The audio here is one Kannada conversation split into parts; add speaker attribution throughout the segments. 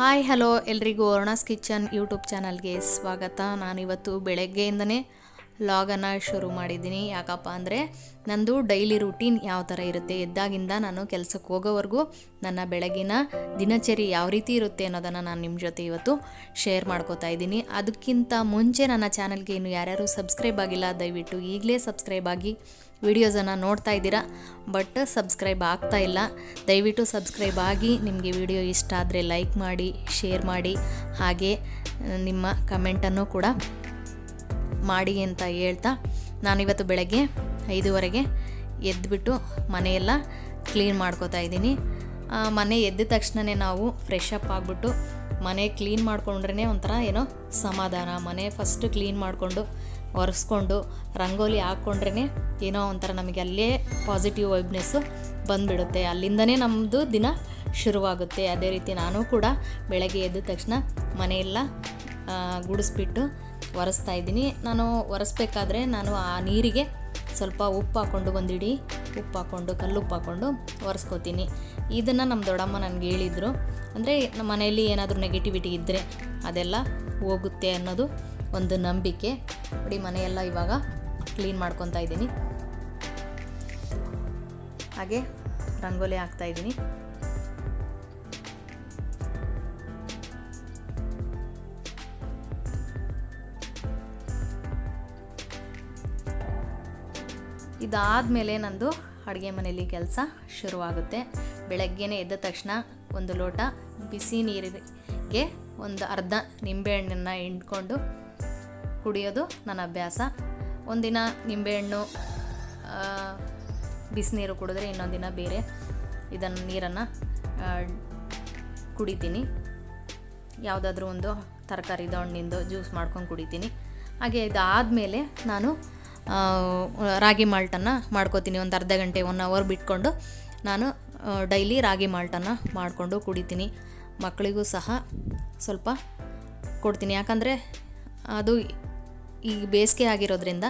Speaker 1: ಹಾಯ್ ಹಲೋ ಎಲ್ರಿಗೂ ಅರುಣಾಸ್ ಕಿಚನ್ ಯೂಟ್ಯೂಬ್ ಚಾನಲ್ಗೆ ಸ್ವಾಗತ. ನಾನಿವತ್ತು ಬೆಳಗ್ಗೆಯಿಂದನೇ ಲಾಗನ್ನು ಶುರು ಮಾಡಿದ್ದೀನಿ. ಯಾಕಪ್ಪ ಅಂದರೆ ನಂದು ಡೈಲಿ ರೂಟೀನ್ ಯಾವ ಥರ ಇರುತ್ತೆ? ಎದ್ದಾಗಿಂದ ನಾನು ಕೆಲಸಕ್ಕೆ ಹೋಗೋವರೆಗೂ ನನ್ನ ಬೆಳಗಿನ ದಿನಚರಿ ಯಾವ ರೀತಿ ಇರುತ್ತೆ ಅನ್ನೋದನ್ನು ನಾನು ನಿಮ್ಮ ಜೊತೆ ಇವತ್ತು ಶೇರ್ ಮಾಡ್ಕೋತಾ ಇದ್ದೀನಿ. ಅದಕ್ಕಿಂತ ಮುಂಚೆ ನನ್ನ ಚಾನಲ್ಗೆ ಇನ್ನು ಯಾರ್ಯಾರು ಸಬ್ಸ್ಕ್ರೈಬ್ ಆಗಿಲ್ಲ, ದಯವಿಟ್ಟು ಈಗಲೇ ಸಬ್ಸ್ಕ್ರೈಬ್ ಆಗಿ ವಿಡಿಯೋಸನ್ನು ನೋಡ್ತಾ ಇದ್ದೀರಾ. ಬಟ್ ಸಬ್ಸ್ಕ್ರೈಬ್ ಆಗ್ತಾ ಇಲ್ಲ. ದಯವಿಟ್ಟು ಸಬ್ಸ್ಕ್ರೈಬ್ ಆಗಿ ನಿಮಗೆ ವಿಡಿಯೋ ಇಷ್ಟ ಆದರೆ ಲೈಕ್ ಮಾಡಿ ಶೇರ್ ಮಾಡಿ. ಹಾಗೆ ನಿಮ್ಮ ಕಮೆಂಟನ್ನು ಕೂಡ ಮಾಡಿ ಅಂತ ಹೇಳ್ತಾ ನಾನಿವತ್ತು ಬೆಳಗ್ಗೆ ಐದುವರೆಗೆ ಎದ್ದುಬಿಟ್ಟು ಮನೆಯೆಲ್ಲ ಕ್ಲೀನ್ ಮಾಡ್ಕೋತಾ ಇದ್ದೀನಿ. ಮನೆ ಎದ್ದ ತಕ್ಷಣವೇ ನಾವು ಫ್ರೆಶ್ ಅಪ್ ಆಗಿಬಿಟ್ಟು ಮನೆ ಕ್ಲೀನ್ ಮಾಡಿಕೊಂಡ್ರೇ ಒಂಥರ ಏನೋ ಸಮಾಧಾನ. ಮನೆ ಫಸ್ಟ್ ಕ್ಲೀನ್ ಮಾಡಿಕೊಂಡು, ಒರೆಸ್ಕೊಂಡು, ರಂಗೋಲಿ ಹಾಕ್ಕೊಂಡ್ರೇ ಏನೋ ಒಂಥರ ನಮಗೆ ಅಲ್ಲೇ ಪಾಸಿಟಿವ್ ವೈಬ್ನೆಸ್ಸು ಬಂದುಬಿಡುತ್ತೆ. ಅಲ್ಲಿಂದನೇ ನಮ್ಮದು ದಿನ ಶುರುವಾಗುತ್ತೆ. ಅದೇ ರೀತಿ ನಾನು ಕೂಡ ಬೆಳಗ್ಗೆ ಎದ್ದ ತಕ್ಷಣ ಮನೆಯೆಲ್ಲ ಗುಡಿಸ್ಬಿಟ್ಟು ಒರೆಸ್ತಾ ಇದ್ದೀನಿ. ನಾನು ಒರೆಸ್ಬೇಕಾದ್ರೆ ನಾನು ಆ ನೀರಿಗೆ ಸ್ವಲ್ಪ ಉಪ್ಪು ಹಾಕ್ಕೊಂಡು ಒಂದಿಡಿ ಉಪ್ಪು ಹಾಕ್ಕೊಂಡು ಕಲ್ಲುಪ್ಪು ಹಾಕ್ಕೊಂಡು ಒರೆಸ್ಕೋತೀನಿ. ಇದನ್ನು ನಮ್ಮ ದೊಡ್ಡಮ್ಮ ನನಗೆ ಹೇಳಿದರು. ಅಂದರೆ ನಮ್ಮ ಮನೆಯಲ್ಲಿ ಏನಾದರೂ ನೆಗೆಟಿವಿಟಿ ಇದ್ದರೆ ಅದೆಲ್ಲ ಹೋಗುತ್ತೆ ಅನ್ನೋದು ಒಂದು ನಂಬಿಕೆ. ನೋಡಿ, ಮನೆಯೆಲ್ಲ ಇವಾಗ ಕ್ಲೀನ್ ಮಾಡ್ಕೊತಾ ಇದ್ದೀನಿ. ಹಾಗೆ ರಂಗೋಲಿ ಹಾಕ್ತಾ ಇದಾದಮೇಲೆ ನಂದು ಅಡುಗೆ ಮನೆಯಲ್ಲಿ ಕೆಲಸ ಶುರುವಾಗುತ್ತೆ. ಬೆಳಗ್ಗೆನೇ ಎದ್ದ ತಕ್ಷಣ ಒಂದು ಲೋಟ ಬಿಸಿ ನೀರಿಗೆ ಒಂದು ಅರ್ಧ ನಿಂಬೆಹಣ್ಣನ್ನು ಹಿಂಡ್ಕೊಂಡು ಕುಡಿಯೋದು ನನ್ನ ಅಭ್ಯಾಸ. ಒಂದಿನ ನಿಂಬೆಹಣ್ಣು ಬಿಸಿನೀರು ಕುಡಿದ್ರೆ ಇನ್ನೊಂದಿನ ದಿನ ಬೇರೆ ಇದನ್ನು ನೀರನ್ನು ಕುಡಿತೀನಿ. ಯಾವುದಾದ್ರೂ ಒಂದು ತರಕಾರಿದ ಹಣ್ಣಿಂದು ಜ್ಯೂಸ್ ಮಾಡ್ಕೊಂಡು ಕುಡಿತೀನಿ. ಹಾಗೆ ಇದಾದಮೇಲೆ ನಾನು ಆ, ರಾಗಿ ಮಾಲ್ಟನ್ನು ಮಾಡ್ಕೋತೀನಿ. ಒಂದು ಅರ್ಧ ಗಂಟೆ ಒನ್ ಅವರ್ ಬಿಟ್ಕೊಂಡು ನಾನು ಡೈಲಿ ರಾಗಿ ಮಾಲ್ಟನ್ನು ಮಾಡಿಕೊಂಡು ಕುಡಿತೀನಿ. ಮಕ್ಕಳಿಗೂ ಸಹ ಸ್ವಲ್ಪ ಕೊಡ್ತೀನಿ. ಯಾಕಂದರೆ ಅದು ಈಗ ಬೇಸಿಗೆ ಆಗಿರೋದ್ರಿಂದ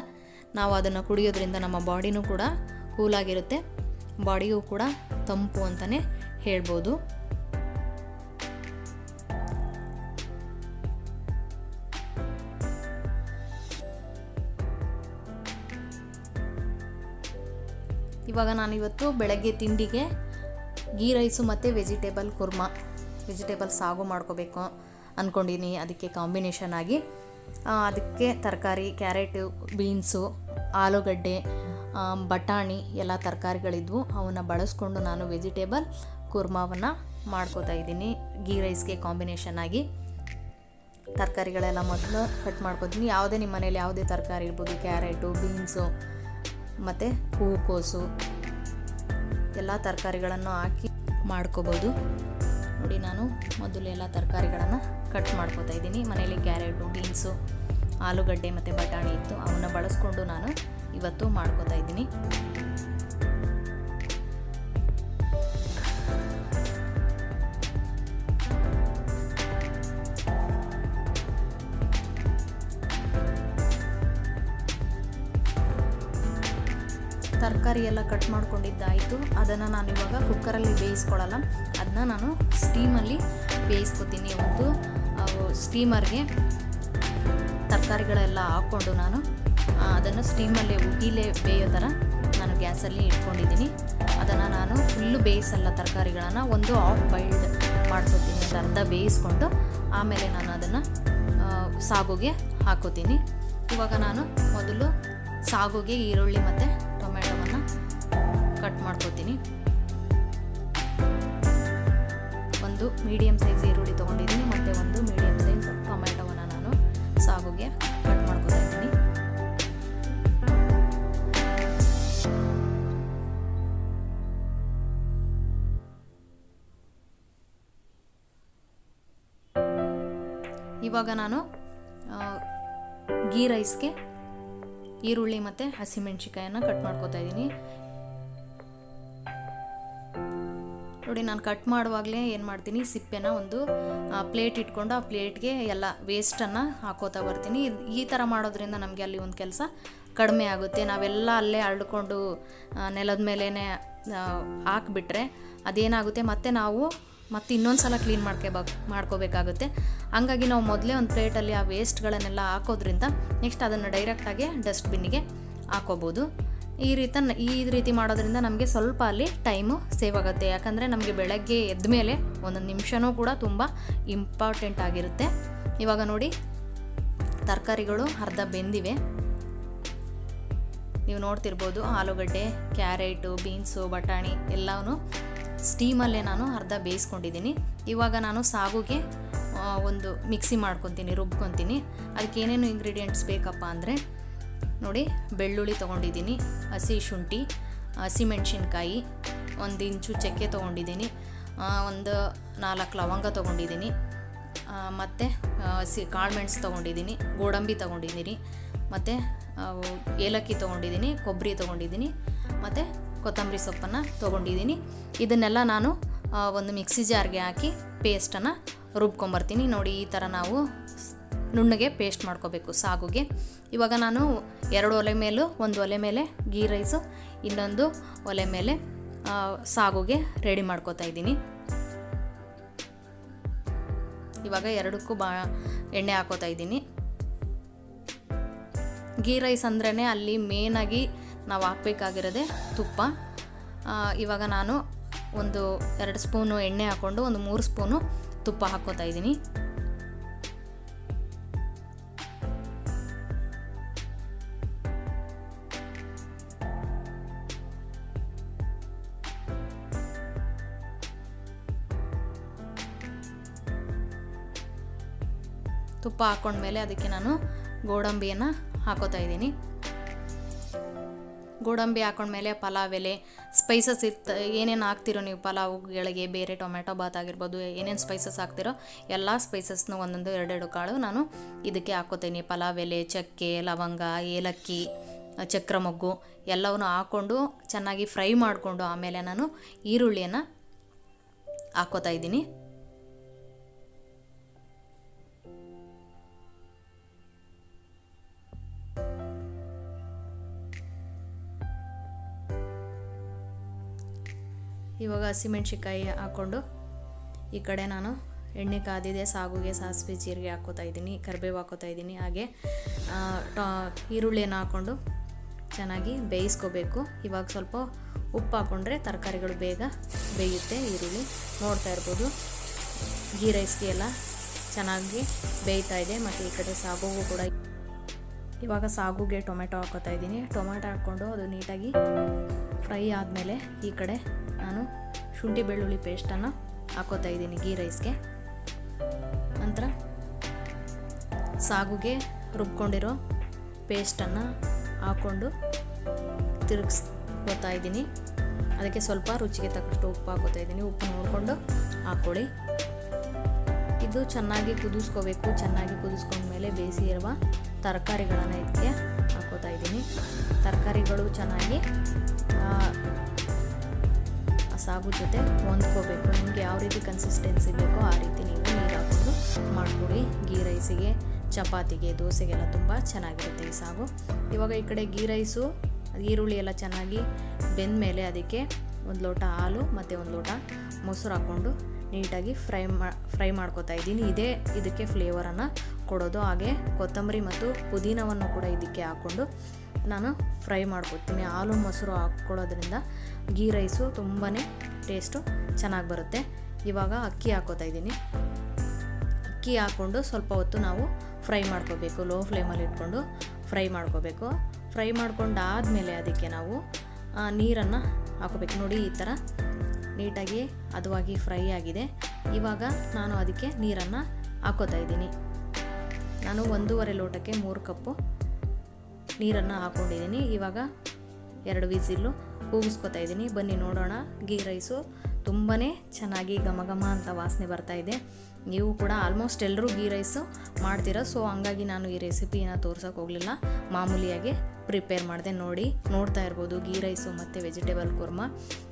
Speaker 1: ನಾವು ಅದನ್ನು ಕುಡಿಯೋದ್ರಿಂದ ನಮ್ಮ ಬಾಡಿನೂ ಕೂಡ ಕೂಲಾಗಿರುತ್ತೆ ಬಾಡಿಗೂ ಕೂಡ ತಂಪು ಅಂತಲೇ ಹೇಳ್ಬೋದು. ಇವಾಗ ನಾನಿವತ್ತು ಬೆಳಗ್ಗೆ ತಿಂಡಿಗೆ ಗೀ ರೈಸು ಮತ್ತು ವೆಜಿಟೇಬಲ್ ಕುರ್ಮಾ. ವೆಜಿಟೇಬಲ್ ಸಾಗು ಮಾಡ್ಕೋಬೇಕು ಅಂದ್ಕೊಂಡಿನಿ ಅದಕ್ಕೆ ಕಾಂಬಿನೇಷನ್ ಆಗಿ ಅದಕ್ಕೆ ತರಕಾರಿ, ಕ್ಯಾರೆಟು, ಬೀನ್ಸು, ಆಲೂಗಡ್ಡೆ ಬಟಾಣಿ ಎಲ್ಲ ತರಕಾರಿಗಳಿದ್ವು. ಅವನ್ನು ಬಳಸ್ಕೊಂಡು ನಾನು ವೆಜಿಟೇಬಲ್ ಕುರ್ಮಾವನ್ನು ಮಾಡ್ಕೋತಾ ಇದ್ದೀನಿ. ಗೀ ರೈಸ್ಗೆ ಕಾಂಬಿನೇಷನ್ ಆಗಿ ತರಕಾರಿಗಳೆಲ್ಲ ಮೊದಲು ಕಟ್ ಮಾಡ್ಕೊತೀನಿ. ಯಾವುದೇ ನಿಮ್ಮ ಮನೇಲಿ ಯಾವುದೇ ತರಕಾರಿ ಇರ್ಬೋದು, ಕ್ಯಾರೆಟು, ಬೀನ್ಸು ಮತ್ತು ಹೂಕೋಸು, ಎಲ್ಲ ತರಕಾರಿಗಳನ್ನು ಹಾಕಿ ಮಾಡ್ಕೋಬೋದು. ನೋಡಿ ನಾನು ಮೊದಲು ಎಲ್ಲ ತರಕಾರಿಗಳನ್ನು ಕಟ್ ಮಾಡ್ಕೋತಾ ಇದ್ದೀನಿ. ಮನೇಲಿ ಕ್ಯಾರೆಟು, ಬೀನ್ಸು, ಆಲೂಗಡ್ಡೆ ಮತ್ತು ಬಟಾಣಿ ಇತ್ತು. ಅವನ್ನ ಬಳಸ್ಕೊಂಡು ನಾನು ಇವತ್ತು ಮಾಡ್ಕೋತಾ ಇದ್ದೀನಿ. ತರಕಾರಿ ಎಲ್ಲ ಕಟ್ ಮಾಡ್ಕೊಂಡಿದ್ದಾಯಿತು. ಅದನ್ನು ನಾನು ಇವಾಗ ಕುಕ್ಕರಲ್ಲಿ ಬೇಯಿಸ್ಕೊಳ್ಳಲ್ಲ. ಅದನ್ನ ನಾನು ಸ್ಟೀಮಲ್ಲಿ ಬೇಯಿಸ್ಕೊತೀನಿ. ಒಂದು ಸ್ಟೀಮರ್ಗೆ ತರಕಾರಿಗಳೆಲ್ಲ ಹಾಕ್ಕೊಂಡು ನಾನು ಅದನ್ನು ಸ್ಟೀಮಲ್ಲೇ ಉಗಿಲೇ ಬೇಯೋ ಥರ ನಾನು ಗ್ಯಾಸಲ್ಲಿ ಇಟ್ಕೊಂಡಿದ್ದೀನಿ. ಅದನ್ನು ನಾನು ಫುಲ್ಲು ಬೇಯಿಸಲ್ಲ ತರಕಾರಿಗಳನ್ನು. ಒಂದು ಆಫ್ ಬೈಲ್ಡ್ ಮಾಡ್ಕೊತೀನಿ. ಒಂದು ಅರ್ಧ ಬೇಯಿಸ್ಕೊಂಡು ಆಮೇಲೆ ನಾನು ಅದನ್ನು ಸಾಗುಗೆ ಹಾಕೋತೀನಿ. ಇವಾಗ ನಾನು ಮೊದಲು ಸಾಗುಗೆ, ಈರುಳ್ಳಿ ಮತ್ತು ಕಟ್ ಮಾಡ್ಕೋತೀನಿ ಒಂದು ಮೀಡಿಯಮ್ ಸೈಜ್ ಈರುಳ್ಳಿ ತೊಗೊಂಡಿದ್ದೀನಿ, ಮತ್ತು ಒಂದು ಮೀಡಿಯಮ್ ಸೈಜ್ ಟೊಮೆಟೊವನ್ನು ನಾನು ಸಾಗುಗೆ ಕಟ್ ಮಾಡ್ಕೋತಾ ಇದ್ದೀನಿ. ಇವಾಗ ನಾನು ಗೀ ರೈಸ್ಗೆ ಈರುಳ್ಳಿ ಮತ್ತು ಹಸಿಮೆಣ್ಸಿಕಾಯನ್ನು ಕಟ್ ಮಾಡ್ಕೊತಾ ಇದ್ದೀನಿ. ನೋಡಿ, ನಾನು ಕಟ್ ಮಾಡುವಾಗಲೇ ಏನು ಮಾಡ್ತೀನಿ, ಸಿಪ್ಪೆನ ಒಂದು ಪ್ಲೇಟ್ ಇಟ್ಕೊಂಡು ಆ ಪ್ಲೇಟ್ಗೆ ಎಲ್ಲ ವೇಸ್ಟನ್ನು ಹಾಕೋತಾ ಬರ್ತೀನಿ. ಈ ಥರ ಮಾಡೋದ್ರಿಂದ ನಮಗೆ ಅಲ್ಲಿ ಒಂದು ಕೆಲಸ ಕಡಿಮೆ ಆಗುತ್ತೆ. ನಾವೆಲ್ಲ ಅಲ್ಲೇ ಅರಳ್ಕೊಂಡು ನೆಲದ ಮೇಲೇ ಹಾಕ್ಬಿಟ್ರೆ ಅದೇನಾಗುತ್ತೆ, ಮತ್ತೆ ನಾವು ಮತ್ತೆ ಇನ್ನೊಂದು ಸಲ ಕ್ಲೀನ್ ಮಾಡ್ಕೋಬ ಮಾಡ್ಕೋಬೇಕಾಗುತ್ತೆ. ಹಂಗಾಗಿ ನಾವು ಮೊದಲೇ ಒಂದು ಪ್ಲೇಟಲ್ಲಿ ಆ ವೇಸ್ಟ್ಗಳನ್ನೆಲ್ಲ ಹಾಕೋದ್ರಿಂದ ನೆಕ್ಸ್ಟ್ ಅದನ್ನು ಡೈರೆಕ್ಟಾಗಿ ಡಸ್ಟ್ಬಿನ್ನಿಗೆ ಹಾಕೋಬೋದು. ಈ ರೀತಿ ಈ ರೀತಿ ಮಾಡೋದ್ರಿಂದ ನಮಗೆ ಸ್ವಲ್ಪ ಅಲ್ಲಿ ಟೈಮು ಸೇವ್ ಆಗುತ್ತೆ. ಯಾಕಂದರೆ ನಮಗೆ ಬೆಳಗ್ಗೆ ಎದ್ದ ಮೇಲೆ ಒಂದೊಂದು ನಿಮಿಷನೂ ಕೂಡ ತುಂಬ ಇಂಪಾರ್ಟೆಂಟ್ ಆಗಿರುತ್ತೆ. ಇವಾಗ ನೋಡಿ, ತರಕಾರಿಗಳು ಅರ್ಧ ಬೆಂದಿವೆ. ನೀವು ನೋಡ್ತಿರ್ಬೋದು, ಆಲೂಗಡ್ಡೆ ಕ್ಯಾರೆಟು ಬೀನ್ಸು ಬಟಾಣಿ ಎಲ್ಲವೂ ಸ್ಟೀಮಲ್ಲೇ ನಾನು ಅರ್ಧ ಬೇಯಿಸ್ಕೊಂಡಿದ್ದೀನಿ. ಇವಾಗ ನಾನು ಸಾಗುಗೆ ಒಂದು ಮಿಕ್ಸಿ ಮಾಡ್ಕೊತೀನಿ, ರುಬ್ಕೊತೀನಿ. ಅದಕ್ಕೆ ಏನೇನು ಇಂಗ್ರೀಡಿಯೆಂಟ್ಸ್ ಬೇಕಪ್ಪ ಅಂದರೆ ನೋಡಿ, ಬೆಳ್ಳುಳ್ಳಿ ತೊಗೊಂಡಿದ್ದೀನಿ, ಹಸಿ ಶುಂಠಿ ಹಸಿಮೆಣ್ಸಿನ್ಕಾಯಿ ಒಂದು ಇಂಚು ಚಕ್ಕೆ ತೊಗೊಂಡಿದ್ದೀನಿ ಒಂದು ನಾಲ್ಕು ಲವಂಗ ತೊಗೊಂಡಿದ್ದೀನಿ ಮತ್ತು ಹಸಿ ಕಾಳುಮೆಣಸು ತೊಗೊಂಡಿದ್ದೀನಿ, ಗೋಡಂಬಿ ತೊಗೊಂಡಿದ್ದೀನಿ ಮತ್ತು ಏಲಕ್ಕಿ ತೊಗೊಂಡಿದ್ದೀನಿ ಕೊಬ್ಬರಿ ತೊಗೊಂಡಿದ್ದೀನಿ, ಮತ್ತು ಕೊತ್ತಂಬರಿ ಸೊಪ್ಪನ್ನು ತೊಗೊಂಡಿದ್ದೀನಿ. ಇದನ್ನೆಲ್ಲ ನಾನು ಒಂದು ಮಿಕ್ಸಿ ಜಾರ್ಗೆ ಹಾಕಿ ಪೇಸ್ಟನ್ನು ರುಬ್ಕೊಂಬರ್ತೀನಿ. ನೋಡಿ, ಈ ಥರ ನಾವು ನುಣ್ಣಗೆ ಪೇಸ್ಟ್ ಮಾಡ್ಕೋಬೇಕು ಸಾಗುಗೆ. ಇವಾಗ ನಾನು ಎರಡು ಒಲೆ ಮೇಲೂ, ಒಂದು ಒಲೆ ಮೇಲೆ ಗೀ ರೈಸು ಇನ್ನೊಂದು ಒಲೆ ಮೇಲೆ ಸಾಗುಗೆ ರೆಡಿ ಮಾಡ್ಕೋತಾ ಇದ್ದೀನಿ. ಇವಾಗ ಎರಡಕ್ಕೂ ಬಾ, ಎಣ್ಣೆ ಹಾಕೋತಾ ಇದ್ದೀನಿ. ಗೀ ರೈಸ್ ಅಂದ್ರೇ ಅಲ್ಲಿ ಮೇನಾಗಿ ನಾವು ಹಾಕಬೇಕಾಗಿರೋದೆ ತುಪ್ಪ. ಇವಾಗ ನಾನು ಒಂದು ಎರಡು ಸ್ಪೂನು ಎಣ್ಣೆ ಹಾಕ್ಕೊಂಡು ಒಂದು ಮೂರು ಸ್ಪೂನು ತುಪ್ಪ ಹಾಕ್ಕೋತಾ ಇದ್ದೀನಿ. ತುಪ್ಪ ಮೇಲೆ ಅದಕ್ಕೆ ನಾನು ಗೋಡಂಬಿಯನ್ನು ಹಾಕೋತಾ ಇದ್ದೀನಿ. ಗೋಡಂಬಿ ಹಾಕೊಂಡ್ಮೇಲೆ ಪಲಾವ್ ಎಲೆ ಸ್ಪೈಸಸ್ ಇತ್ತು ಏನೇನು ಹಾಕ್ತಿರೋ ನೀವು ಪಲಾವ್ಗಳಿಗೆ ಬೇರೆ ಟೊಮೆಟೊ ಬಾತ್ ಆಗಿರ್ಬೋದು, ಏನೇನು ಸ್ಪೈಸಸ್ ಹಾಕ್ತಿರೋ ಎಲ್ಲ ಸ್ಪೈಸಸ್ನ ಒಂದೊಂದು ಎರಡೆರಡು ಕಾಳು ನಾನು ಇದಕ್ಕೆ ಹಾಕೋತೀನಿ. ಪಲಾವ್ ಎಲೆ, ಚಕ್ಕೆ, ಲವಂಗ, ಏಲಕ್ಕಿ ಚಕ್ರ ಮೊಗ್ಗು ಎಲ್ಲವನ್ನು ಹಾಕ್ಕೊಂಡು ಚೆನ್ನಾಗಿ ಫ್ರೈ ಮಾಡಿಕೊಂಡು ಆಮೇಲೆ ನಾನು ಈರುಳ್ಳಿಯನ್ನು ಹಾಕೋತಾ ಇದ್ದೀನಿ. ಇವಾಗ ಹಸಿಮೆಣ್ಸಿಕಾಯಿ ಹಾಕ್ಕೊಂಡು ಈ ಕಡೆ ನಾನು ಎಣ್ಣೆ ಕಾದಿದೆ, ಸಾಗುಗೆ, ಸಾಸಿವೆ, ಜೀರಿಗೆ ಹಾಕೋತಾ ಇದ್ದೀನಿ, ಕರಿಬೇವು ಹಾಕೋತಾ ಇದ್ದೀನಿ. ಹಾಗೆ ಟಾ- ಈರುಳ್ಳಿಯನ್ನು ಹಾಕ್ಕೊಂಡು ಚೆನ್ನಾಗಿ ಬೇಯಿಸ್ಕೋಬೇಕು. ಇವಾಗ ಸ್ವಲ್ಪ ಉಪ್ಪು ಹಾಕ್ಕೊಂಡ್ರೆ ತರಕಾರಿಗಳು ಬೇಗ ಬೇಯುತ್ತೆ, ಈರುಳ್ಳಿ ನೋಡ್ತಾ ಇರ್ಬೋದು. ಗೀ ರೈಸ್ಗೆ ಎಲ್ಲ ಚೆನ್ನಾಗಿ ಬೇಯ್ತಾ ಇದೆ, ಮತ್ತು ಈ ಕಡೆ ಸಾಗುಗೂ ಕೂಡ ಇವಾಗ ಸಾಗುಗೆ ಟೊಮೆಟೊ ಹಾಕೋತಾ ಇದ್ದೀನಿ. ಟೊಮೆಟೊ ಹಾಕ್ಕೊಂಡು ಅದು ನೀಟಾಗಿ ಫ್ರೈ ಆದಮೇಲೆ ಈ ಕಡೆ ನಾನು ಶುಂಠಿ ಬೆಳ್ಳುಳ್ಳಿ ಪೇಸ್ಟನ್ನು ಹಾಕೋತಾ ಇದ್ದೀನಿ ಗೀ. ರೈಸ್ಗೆ ನಂತರ ಸಾಗುಗೆ ರುಬ್ಕೊಂಡಿರೋ ಪೇಸ್ಟನ್ನು ಹಾಕ್ಕೊಂಡು ತಿರುಗಿಸ್ಕೋತಾ ಇದ್ದೀನಿ. ಅದಕ್ಕೆ ಸ್ವಲ್ಪ ರುಚಿಗೆ ತಕ್ಕಷ್ಟು ಉಪ್ಪು ಹಾಕೋತಾ ಇದ್ದೀನಿ. ಉಪ್ಪು ನೋಡಿಕೊಂಡು ಹಾಕ್ಕೊಳ್ಳಿ ಇದು ಚೆನ್ನಾಗಿ ಕುದಿಸ್ಕೋಬೇಕು. ಚೆನ್ನಾಗಿ ಕುದಿಸ್ಕೊಂಡ್ಮೇಲೆ ಬೇಯಿಸಿ ಇರುವ ತರಕಾರಿಗಳನ್ನು ಇದಕ್ಕೆ ಹಾಕೋತಾ ಇದ್ದೀನಿ. ತರಕಾರಿಗಳು ಚೆನ್ನಾಗಿ ಸಾಗು ಜೊತೆ ಹೊಂದ್ಕೋಬೇಕು. ನಿಮಗೆ ಯಾವ ರೀತಿ ಕನ್ಸಿಸ್ಟೆನ್ಸಿ ಬೇಕೋ ಆ ರೀತಿ ನೀವು ನೀರು ಹಾಕೊಂಡು ಮಾಡಿಕೊಡಿ. ಗೀ ರೈಸಿಗೆ, ಚಪಾತಿಗೆ, ದೋಸೆಗೆಲ್ಲ ತುಂಬ ಚೆನ್ನಾಗಿರುತ್ತೆ ಈ ಸಾಗು. ಇವಾಗ ಈ ಕಡೆ ಗೀ ರೈಸು, ಈರುಳ್ಳಿ ಎಲ್ಲ ಚೆನ್ನಾಗಿ ಬೆಂದ ಮೇಲೆ ಅದಕ್ಕೆ ಒಂದು ಲೋಟ ಹಾಲು ಮತ್ತು ಒಂದು ಲೋಟ ಮೊಸರು ಹಾಕ್ಕೊಂಡು ನೀಟಾಗಿ ಫ್ರೈ ಮಾ, ಫ್ರೈ ಮಾಡ್ಕೋತಾ ಇದ್ದೀನಿ. ಇದೇ, ಇದಕ್ಕೆ ಫ್ಲೇವರನ್ನು ಕೊಡೋದು, ಹಾಗೆ ಕೊತ್ತಂಬರಿ ಮತ್ತು ಪುದೀನವನ್ನು ಕೂಡ ಇದಕ್ಕೆ ಹಾಕ್ಕೊಂಡು ನಾನು ಫ್ರೈ ಮಾಡ್ಕೊತೀನಿ ಹಾಲು, ಮೊಸರು ಹಾಕ್ಕೊಳ್ಳೋದ್ರಿಂದ ಗೀ ರೈಸು ತುಂಬಾ ಟೇಸ್ಟು ಚೆನ್ನಾಗಿ ಬರುತ್ತೆ. ಇವಾಗ ಅಕ್ಕಿ ಹಾಕೋತಾ ಇದ್ದೀನಿ. ಅಕ್ಕಿ ಹಾಕ್ಕೊಂಡು ಸ್ವಲ್ಪ ಹೊತ್ತು ನಾವು ಫ್ರೈ ಮಾಡ್ಕೋಬೇಕು. ಲೋ ಫ್ಲೇಮಲ್ಲಿ ಇಟ್ಕೊಂಡು ಫ್ರೈ ಮಾಡ್ಕೋಬೇಕು. ಫ್ರೈ ಮಾಡ್ಕೊಂಡಾದಮೇಲೆ ಅದಕ್ಕೆ ನಾವು ನೀರನ್ನು ಹಾಕೋಬೇಕು ನೋಡಿ, ಈ ಥರ ನೀಟಾಗಿ, ಹದವಾಗಿ ಫ್ರೈ ಆಗಿದೆ. ಇವಾಗ ನಾನು ಅದಕ್ಕೆ ನೀರನ್ನು ಹಾಕೋತಾ ಇದ್ದೀನಿ. ನಾನು ಒಂದೂವರೆ ಲೋಟಕ್ಕೆ ಮೂರು ಕಪ್ಪು ನೀರನ್ನು ಹಾಕ್ಕೊಂಡಿದ್ದೀನಿ ಇವಾಗ ಎರಡು ವಿಸಿಲು ಕೂಗಿಸ್ಕೊತಾ ಇದ್ದೀನಿ. ಬನ್ನಿ ನೋಡೋಣ. ಗೀ ರೈಸು ತುಂಬಾ ಚೆನ್ನಾಗಿ ಘಮ ಘಮ ಅಂತ ವಾಸನೆ ಬರ್ತಾ ಇದೆ. ನೀವು ಕೂಡ ಆಲ್ಮೋಸ್ಟ್ ಎಲ್ಲರೂ ಗೀ ರೈಸು ಮಾಡ್ತೀರ. ಸೊ, ಹಂಗಾಗಿ ನಾನು ಈ ರೆಸಿಪಿನ ತೋರ್ಸೋಕೆ ಹೋಗಲಿಲ್ಲ. ಮಾಮೂಲಿಯಾಗಿ ಪ್ರಿಪೇರ್ ಮಾಡಿದೆ. ನೋಡಿ, ನೋಡ್ತಾ ಇರ್ಬೋದು ಗೀ ರೈಸು ಮತ್ತು ವೆಜಿಟೇಬಲ್ ಕುರ್ಮ.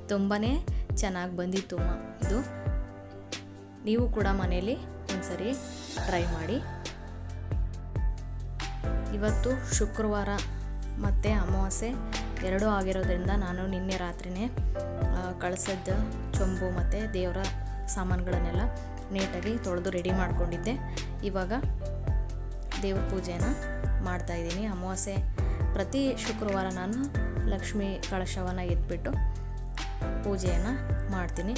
Speaker 1: ತುಂಬಾ ಚೆನ್ನಾಗಿ ಬಂದಿತ್ತು ಇದು. ನೀವು ಕೂಡ ಮನೇಲಿ ಒಂದ್ಸರಿ ಟ್ರೈ ಮಾಡಿ. ಇವತ್ತು ಶುಕ್ರವಾರ ಮತ್ತು ಅಮಾವಾಸ್ಯೆ ಎರಡೂ ಆಗಿರೋದ್ರಿಂದ ನಾನು ನಿನ್ನೆ ರಾತ್ರಿನೇ ಕಳಸದ ಚೊಂಬು ಮತ್ತು ದೇವರ ಸಾಮಾನುಗಳನ್ನೆಲ್ಲ ನೀಟಾಗಿ ತೊಳೆದು ರೆಡಿ ಮಾಡ್ಕೊಂಡಿದ್ದೆ. ಇವಾಗ ದೇವ್ರ ಪೂಜೆನ ಮಾಡ್ತಾಯಿದ್ದೀನಿ ಅಮಾವಾಸ್ಯೆ ಪ್ರತಿ ಶುಕ್ರವಾರ ನಾನು ಲಕ್ಷ್ಮೀ ಕಳಶವನ್ನು ಎತ್ಬಿಟ್ಟು ಪೂಜೆಯನ್ನು ಮಾಡ್ತೀನಿ.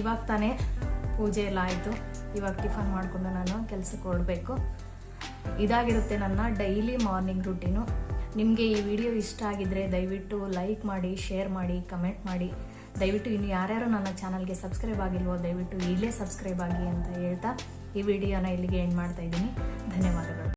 Speaker 1: ಇವಾಗ ತಾನೇ ಪೂಜೆ ಎಲ್ಲ ಆಯಿತು. ಇವಾಗ ಟಿಫನ್ ಮಾಡಿಕೊಂಡು ನಾನು ಕೆಲಸಕ್ಕೆ ಹೊರಡಬೇಕು. ಇದಾಗಿರುತ್ತೆ ನನ್ನ ಡೈಲಿ ಮಾರ್ನಿಂಗ್ ರುಟೀನು ನಿಮಗೆ ಈ ವಿಡಿಯೋ ಇಷ್ಟ ಆಗಿದ್ರೆ ದಯವಿಟ್ಟು ಲೈಕ್ ಮಾಡಿ ಶೇರ್ ಮಾಡಿ ಕಮೆಂಟ್ ಮಾಡಿ. ದಯವಿಟ್ಟು ಇನ್ನು ಯಾರ್ಯಾರು ನನ್ನ ಚಾನಲ್ಗೆ ಸಬ್ಸ್ಕ್ರೈಬ್ ಆಗಿಲ್ವೋ ದಯವಿಟ್ಟು ಇಲ್ಲೇ ಸಬ್ಸ್ಕ್ರೈಬ್ ಆಗಿ ಅಂತ ಹೇಳ್ತಾ ಈ ವಿಡಿಯೋನ ಇಲ್ಲಿಗೆ ಎಂಡ್ ಮಾಡ್ತಾ ಇದ್ದೀನಿ. ಧನ್ಯವಾದಗಳು.